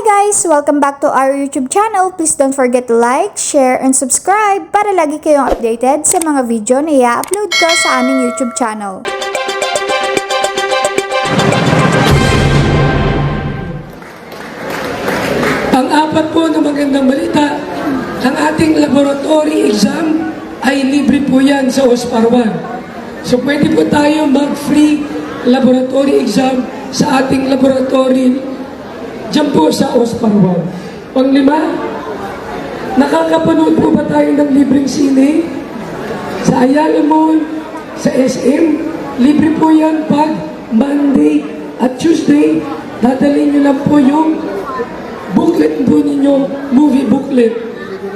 guys! Welcome back to our YouTube channel. Please don't forget to like, share, and subscribe para lagi kayong updated sa mga video na i-upload ko sa aming YouTube channel. Pang-apat po na magandang balita, ang ating laboratory exam ay libre po yan sa OSPAR 1. So pwede po tayo mag-free laboratory exam sa ating laboratory dyan po sa OSPAR 1. Panglima, nakakapanood po ba tayo ng libreng sine? Sa Ayala Mall, sa SM, libre po yan pag Monday at Tuesday, dadalhin nyo lang po yung booklet po ninyo, movie booklet,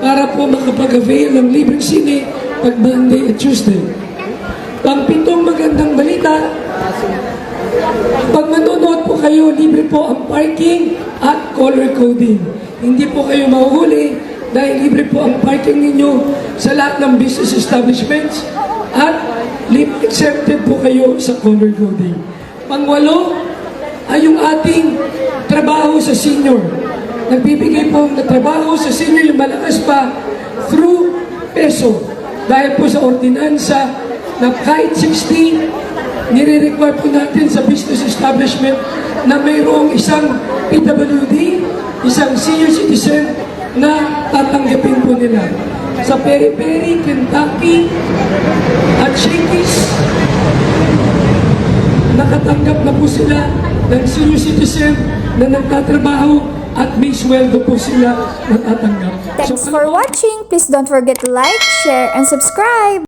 para po makapag-avail ng libreng sine pag Monday at Tuesday. Pangpitong magandang balita, pag manonood po kayo, libre po ang parking at color coding. Hindi po kayo mahuhuli dahil libre po ang parking ninyo sa lahat ng business establishments at accepted po kayo sa color coding. Pangwalo ay yung ating trabaho sa senior. Nagbibigay po ng trabaho sa senior yung malakas pa through peso. Dahil po sa ordinansa na kahit 60, nire-require po natin sa business establishment na mayroong isang PWD, isang senior citizen na tatanggapin po nila. Sa Peri-Peri, Kentucky, at Shakey's, nakatanggap na po sila ng senior citizen na nagtatrabaho at may sweldo po sila natatanggap. Thanks for watching. Please don't forget to like, share, and subscribe.